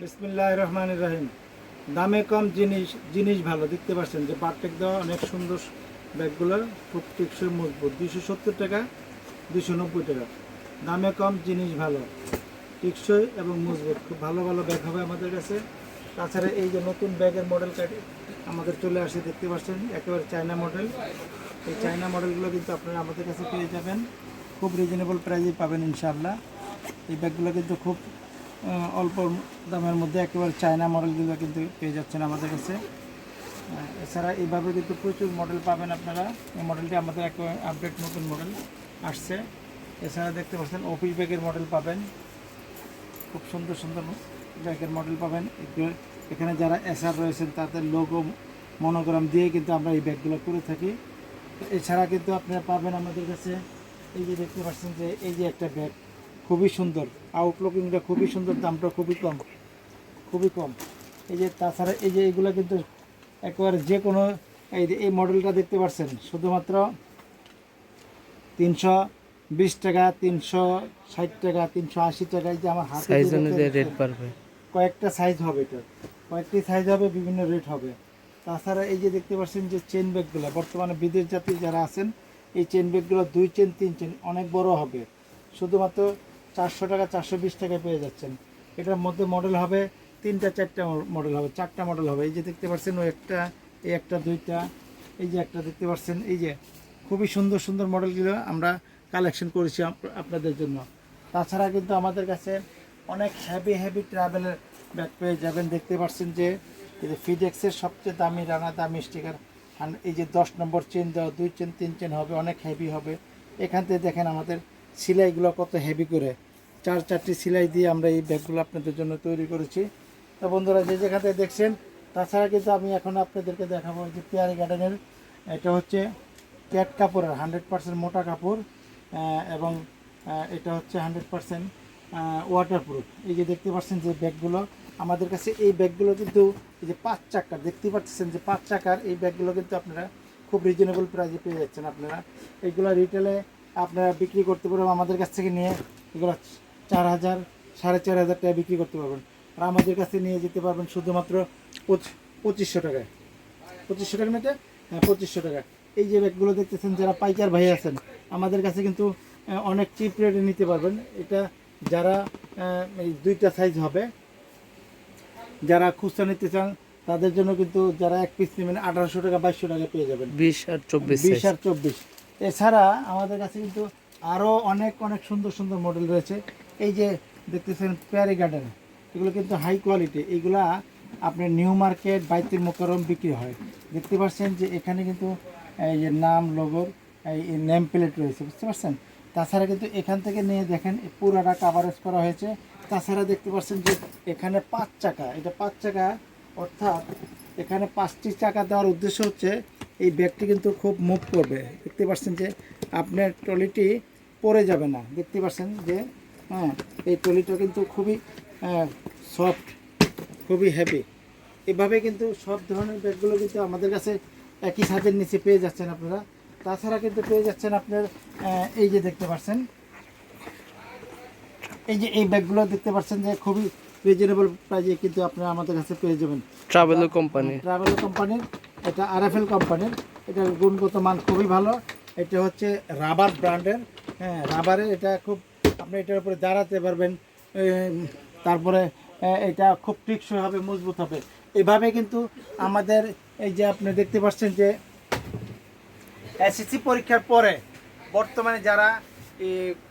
বিসমিল্লাহ রহমান রহিম। দামে কম জিনিস জিনিস ভালো, দেখতে পাচ্ছেন যে বারটেক দেওয়া অনেক সুন্দর ব্যাগগুলো খুব টেকসই মজবুত দুশো সত্তর টাকা দুশো নব্বই টাকা। দামে কম জিনিস ভালো, টেকসই এবং মজবুত, খুব ভালো ভালো ব্যাগ হবে আমাদের কাছে। তাছাড়া এই যে নতুন ব্যাগের মডেল কাটি আমাদের চলে আসে, দেখতে পাচ্ছেন, একেবারে চায়না মডেল এই চায়না মডেলগুলো কিন্তু আপনারা আমাদের কাছে পেয়ে যাবেন। খুব রিজনেবল প্রাইসে পাবেন ইনশাআল্লাহ। এই ব্যাগগুলো কিন্তু খুব অল্প দামের মধ্যে একেবারে চায়না মডেলগুলো কিন্তু পেয়ে যাচ্ছেন আমাদের কাছে। এছাড়া এইভাবে কিন্তু প্রচুর মডেল পাবেন আপনারা। এই মডেলটি আমাদের একেবারে আপডেট নতুন মডেল আসছে। এছাড়া দেখতে পাচ্ছেন অফিস ব্যাগের মডেল পাবেন। খুব সুন্দর সুন্দর ব্যাগের মডেল পাবেন। এখানে যারা এসআর রয়েছেন, তাদের লোগো মনোগ্রাম দিয়ে কিন্তু আমরা এই ব্যাগগুলো করে থাকি। এছাড়া কিন্তু আপনারা পাবেন আমাদের কাছে। এই যে দেখতে পাচ্ছেন যে, এই যে একটা ব্যাগ খুবই সুন্দর। আউটলুকিংটা খুবই সুন্দর দামটা খুবই কম। খুবই কম। এই যে তাছাড়া এই যে এগুলো কিন্তু একেবারে যে কোনো এই যে এই মডেলটা দেখতে পাচ্ছেন শুধুমাত্র তিনশো বিশ টাকা তিনশো ষাট টাকা তিনশো আশি টাকা এই যে আমার হাতে সাইজ অনুযায়ী রেট বাড়বে। কয়েকটা সাইজ হবে এটা। কয়েকটি সাইজ হবে বিভিন্ন রেট হবে। তাছাড়া এই যে দেখতে পাচ্ছেন যে চেন ব্যাগগুলো বর্তমানে বিদেশ যাত্রী যারা আছেন এই চেন ব্যাগগুলো দুই চেন তিন চেন অনেক বড় হবে। শুধুমাত্র চারশো টাকা, চারশো বিশ টাকায় পেয়ে যাচ্ছেন। এটার মধ্যে মডেল হবে, তিনটা, চারটা মডেল হবে, চারটা মডেল হবে। এই যে দেখতে পাচ্ছেন, ওই একটা, এই একটা, দুইটা, এই যে একটা দেখতে পাচ্ছেন, এই যে খুবই সুন্দর সুন্দর মডেলগুলো আমরা কালেকশন করেছি আপ- আপনাদের জন্য। তাছাড়া কিন্তু আমাদের কাছে অনেক হ্যাভি হ্যাভি ট্রাভেলের ব্যাগ পেয়ে যাবেন। দেখতে পাচ্ছেন যে ফিডেক্সের সবচেয়ে দামি, রানা দামি স্টিকার এই যে দশ নম্বর চেন দেওয়া, দুই চেন তিন চেন হবে, অনেক হেভি হবে। এখান থেকে দেখেন আমাদের সিলাইগুলো কত হেভি করে। চার চারটি সিলাই দিয়ে আমরা এই ব্যাগগুলো আপনাদের জন্য তৈরি করেছি। তো বন্ধুরা, যে যেখান থেকে দেখছেন, তাছাড়া কিন্তু আমি এখন আপনাদেরকে দেখাবো যে পেয়ারি গার্ডেনের। এটা হচ্ছে ক্যাট কাপড়ের, হান্ড্রেড পার্সেন্ট মোটা কাপড় এবং এটা হচ্ছে হান্ড্রেড পার্সেন্ট ওয়াটারপ্রুফ এই যে দেখতে পাচ্ছেন যে ব্যাগগুলো, আমাদের কাছে এই ব্যাগগুলো কিন্তু এই যে পাঁচ চাকার, দেখতে পাচ্ছেন যে পাঁচ চাকার এই ব্যাগগুলো কিন্তু আপনারা খুব রিজনেবল প্রাইসে পেয়ে যাচ্ছেন আপনারা। এইগুলো রিটেলে আপনারা বিক্রি করতে পারবেন, আমাদের কাছ থেকে নিয়ে এগুলো চার হাজার সাড়ে চার হাজার টাকা বিক্রি করতে পারবেন। আর আমাদের কাছে নিয়ে যেতে পারবেন শুধুমাত্র পঁচ- পঁচিশশো টাকায়। পঁচিশশো টাকা এটা? হ্যাঁ পঁচিশশো টাকা। এই যে ব্যাগগুলো দেখতেছেন যারা পাইকার ভাই আছেন আমাদের কাছে কিন্তু অনেক চিপ রেটে নিতে পারবেন। এটা যারা এই দুইটা সাইজ হবে যারা খুচরা নিতে চান তাদের জন্য কিন্তু যারা এক পিস নেবেন আঠারোশো টাকা বাইশশো টাকা পেয়ে যাবেন। বিশ আর চব্বিশ বিশ আর চব্বিশ। এছাড়া আমাদের কাছে কিন্তু আরও অনেক অনেক সুন্দর সুন্দর মডেল রয়েছে। এই যে দেখতেছেন প্যারি গার্ডেন, এগুলো কিন্তু হাই কোয়ালিটি এইগুলা আপনার নিউ মার্কেট বাইতুল মোকারম বিক্রি হয়। দেখতে পাচ্ছেন যে এখানে কিন্তু এই যে নাম লোগোর এই নেম প্লেট রয়েছে, বুঝতে পারছেন? তাছাড়া কিন্তু এখান থেকে নিয়ে দেখেন পুরাটা কাভারেজ করা হয়েছে। তাছাড়া দেখতে পাচ্ছেন যে এখানে পাঁচ চাকা, এটা পাঁচ চাকা, অর্থাৎ এখানে পাঁচটি চাকা দেওয়ার উদ্দেশ্য হচ্ছে এই ব্যাগটি কিন্তু খুব মুভ করবে। দেখতে পাচ্ছেন যে আপনার ট্রলিটি পড়ে যাবে না। দেখতে পাচ্ছেন যে হ্যাঁ এই ট্রলিটা কিন্তু খুবই সফট খুবই হেভি এভাবে কিন্তু সব ধরনের ব্যাগগুলো কিন্তু আমাদের কাছে একই ছাদের নিচে পেয়ে যাচ্ছেন আপনারা। তাছাড়া কিন্তু পেয়ে যাচ্ছেন আপনার এই যে দেখতে পাচ্ছেন এই যে এই ব্যাগগুলো দেখতে পাচ্ছেন যে খুবই রিজনেবল প্রাইজে কিন্তু আপনারা আমাদের কাছে পেয়ে যাবেন। ট্রাভেল কোম্পানি ট্রাভেল কোম্পানির এটা আরএফএল কোম্পানির এটার গুণগত মান খুবই ভালো। এটা হচ্ছে রাবার ব্র্যান্ডের হ্যাঁ রাবারের এটা খুব আপনি এটার উপরে দাঁড়াতে পারবেন তারপরে এটা খুব টিকসই হবে, মজবুত হবে। এভাবে কিন্তু আমাদের এই যে আপনি দেখতে পাচ্ছেন যে এসএসসি পরীক্ষার পরে বর্তমানে যারা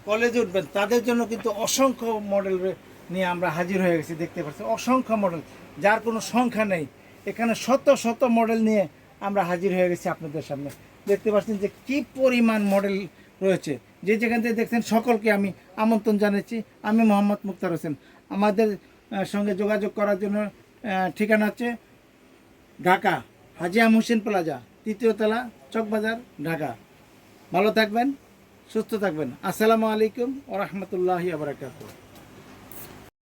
কলেজে উঠবেন, তাদের জন্য কিন্তু অসংখ্য মডেল নিয়ে আমরা হাজির হয়ে গেছি, দেখতে পাচ্ছি। অসংখ্য মডেল যার কোনো সংখ্যা নেই। এখানে শত শত মডেল নিয়ে আমরা হাজির হয়ে গেছি আপনাদের সামনে। দেখতে পাচ্ছেন যে কি পরিমাণ মডেল রয়েছে। যে যেখান থেকে দেখছেন সকলকে আমি আমন্ত্রণ জানাচ্ছি। আমি মোহাম্মদ মুক্তার হোসেন। আমাদের সঙ্গে যোগাযোগ করার জন্য ঠিকানা হচ্ছে ঢাকা, হাজিয়া হোসেন প্লাজা, তৃতীয় তলা, চকবাজার, ঢাকা। ভালো থাকবেন, সুস্থ থাকবেন। আসসালামু আলাইকুম ও রহমতুল্লাহি আবরাকাতুহ